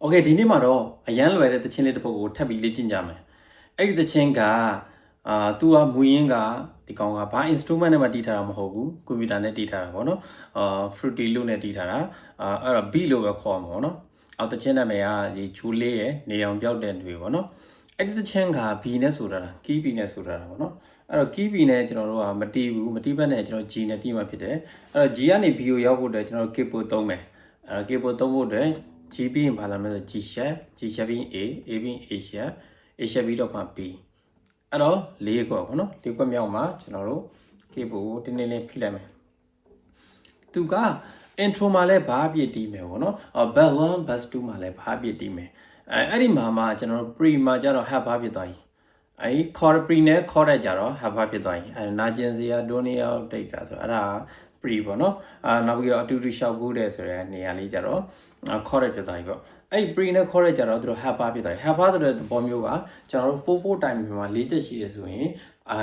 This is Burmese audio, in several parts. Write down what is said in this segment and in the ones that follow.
။ Okay ဒီနေ့မှာတော့အရန်လွယ်တဲ့သချင်းလေးတစ်ပုဒ်ကိုထပ်ပြီးလေ့ကျင့်ကြမယ်။အဲ့ဒီသချင်းကအာသူကမူရင်းကဒီကောင်ကဘာ instrument နဲ့မှတီးထားတာမဟုတ်ဘူးကွန်ပျူတာနဲ့တီးထားတာပေါ့နော်အာ fruity လို့နဲ့တီးထားတာအာအဲ့တော့ beat လို့ပဲခေါ်မှာပေါ့နော်အောက်သချင်းနာမည်ကဒီဂျူလေးရဲ့နေအောင်ပြောက်တဲ့တွေပေါ့နော်အဲ့ဒီသချင်းက B နဲ့ဆိုတာ key B နဲ့ဆိုတာပေါ့နော်အဲ့တော့ key B နဲ့ကျွန်တော်တို့ကမတီးဘူးမတီးဘက်နဲ့ကျွန်တော် G နဲ့တီးမှာဖြစ်တယ်အဲ့တော့ G ကနေ B ကိုရောက်ဖို့အတွက်ကျွန်တော် keyboard သုံးမယ်အဲ့တော့ keyboard သုံးဖို့အတွက် G ပြီးရင်ဘာလာမလဲဆို G sharp G sharp ပြီးရင် A A ပြီးရင် A sharp A sharp ပြီးတော့မှ B အဲ့တော့၄ခွက်ပေါ့နော်၄ခွက်မြောက်မှာကျွန်တော်တို့ keyboard ကိုတင်းတင်းလေးဖိလိုက်မယ်သူက intro မှာလည်းဘာအပြည့်တီးမယ်ပေါ့နော်အော် back 1 back 2မှာလည်းဘာအပြည့်တီးမယ်အဲအဲ့ဒီမှာမှာကျွန်တော်တို့ pre မှာကျတော့ have ဘာဖြစ်သွားပြီ အဲဒီ core pre နဲ့ core တဲ့ကြတော့ have ဘာဖြစ်သွားပြီအဲနာကျင်စရာဒိုနီယာတိတ်ကဆိုအဲ့ဒါ pre ပေါ့နော်အာနောက်ပြီးတော့အတူတူရှောက်ကူးတယ်ဆိုတဲ့နေရာလေးကြတော့ခေါ်ရဖြစ်သွားပြီပေါ့အဲ့ဒီ pre နဲ့ခေါ်ရကြတော့သူတို့ have ဖြစ်သွားပြီ have ဆိုတဲ့သဘောမျိုးကကျွန်တော်တို့44 time မှာ၄ချက်ရှိတယ်ဆိုရင်အာ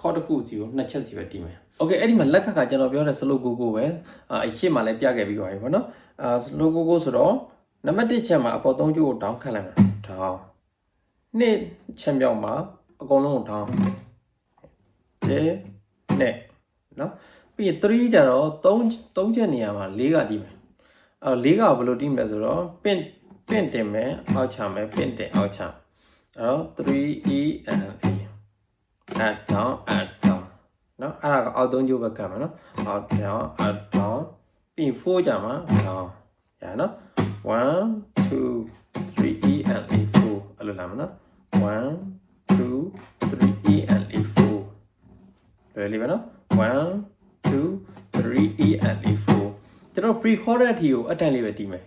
ခေါ်တစ်ခုစီကိုနှစ်ချက်စီပဲတီးမယ်โอเคအဲ့ဒီမှာလက်ခတ်ကကျွန်တော်ပြောတဲ့ slow go go ပဲအာအရှိမှလည်းပြခဲ့ပြီးသွားပြီပေါ့နော်အာ slow go go ဆိုတော့နံပါတ်1ချက်မှာအပေါ်3ကျိုးကိုတောင်းခတ်လိုက်မယ်တောင်း နှစ်ချက်မြောက်မှာအကုန်လုံးကိုတောင်းဒီနဲ့နော်ပြီးရင်3ကြတော့3 3ချက်နေရာမှာ4ကတီးမယ်အဲ4ကဘယ်လိုတီးမလဲဆိုတော့ပင့်ပင့်တင်မယ်အောက်ချမယ်ပင့်တင်အောက်ချအဲတော့ 3 e and a add down add down နော်အဲ့ဒါကအောက်3ကျိုးပဲကမယ်နော်အောက် down add down ပြီးရင်4ကြမှာ down ရနော်1 2 3 e and a 4အဲ့လိုလာမယ်နော် 1 2 3 e and a 4လွယ်လေးပဲနော်1 2 3 e and e 4ကျွန်တော် pre-recorded အထိကိုအတန်လေးပဲတီးမယ်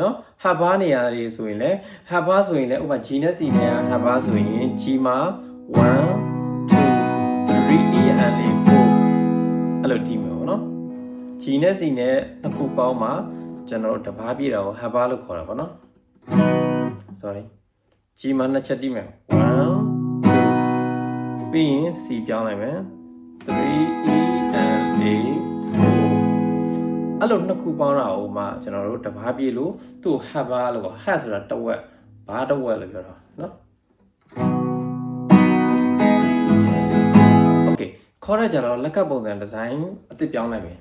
နော်ဟာဘာနေရာတွေဆိုရင်လည်းဟာဘာဆိုရင်လည်းဥပမာ G နဲ့ C နဲ့ဟာဘာဆိုရင် G မှာ1 2 3 e and e 4အဲ့လိုတီးမယ်ပေါ့နော် G နဲ့ C နဲ့နှစ်ခုပေါင်းမှာကျွန်တော်တို့တဘာပြည့်တာကိုဟာဘာလို့ခေါ်တာပေါ့နော် sorry G မှာနှစ်ချက်တီးမယ်1 2ပြီးရင် C ပြောင်းလိုက်မယ်3 e and a 4အဲ့လိုနှစ်ခုပေါင်းတာဟိုမှာကျွန်တော်တို့တဘာပြေလို့သူ့ have ဘာလို့ခေါ် have ဆိုတာတစ်ဝက်ဘာတစ်ဝက်လို့ပြောတာနော် Okay ခေါ်ရကြတော့လက်ကပ်ပုံစံဒီဇိုင်းအစ်စ်ပြောင်းလိုက်မယ်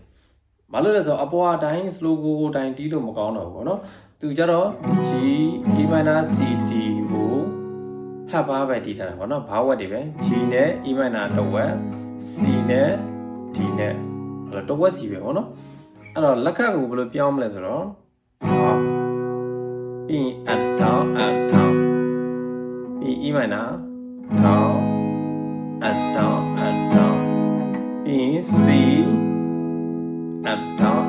မလို့လဲဆိုတော့အပေါ်အတိုင်း slow go အတိုင်းတီးလို့မကောင်းတော့ဘူးပေါ့နော် သူကြတော့ G E minor C D ကို have ဘာပဲတီးထားတာပေါ့နော်ဘာဝက်တွေပဲ G နဲ့ E minor တစ်ဝက် C နဲ့ D နဲ့အဲ့တော့တစ်ဝက် C ပဲပေါ့နော်အဲ့တော့လက်ကပ်ကိုဘယ်လိုပြောင်းမလဲဆိုတော့ဟောပြီးရင် up down up down ပြီး E minor down up down up down ပြီးရင် C up down up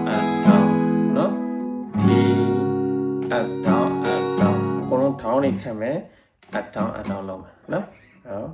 up down up down အကုန်လုံး down နေခံမယ် up down up down လုပ်မယ်နော်ဟုတ်